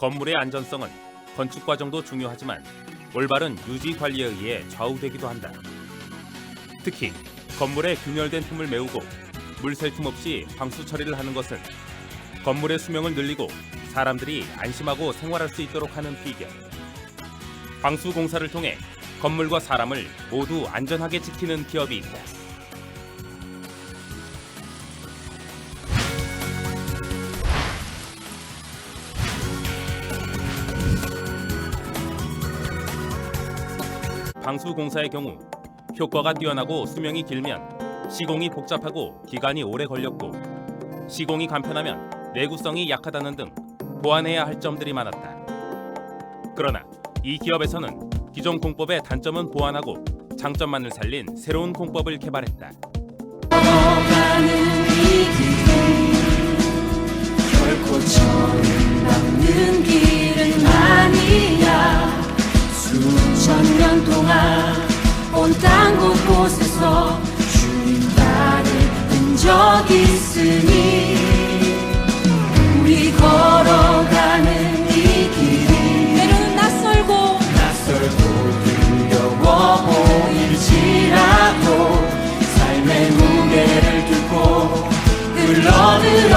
건물의 안전성은 건축 과정도 중요하지만 올바른 유지 관리에 의해 좌우되기도 한다. 특히 건물의 균열된 틈을 메우고 물샐 틈 없이 방수 처리를 하는 것은 건물의 수명을 늘리고 사람들이 안심하고 생활할 수 있도록 하는 비결. 방수 공사를 통해 건물과 사람을 모두 안전하게 지키는 기업이 있다. 방수 공사의 경우 효과가 뛰어나고 수명이 길면 시공이 복잡하고 기간이 오래 걸렸고 시공이 간편하면 내구성이 약하다는 등 보완해야 할 점들이 많았다. 그러나 이 기업에서는 기존 공법의 단점은 보완하고 장점만을 살린 새로운 공법을 개발했다. 동안 온 땅 곳곳에서 주님 발을 흔적 있으니 우리 걸어가는 이 길이 때로는 낯설고 낯설고 두려워 보일지라도 삶의 무게를 두고 흘러들어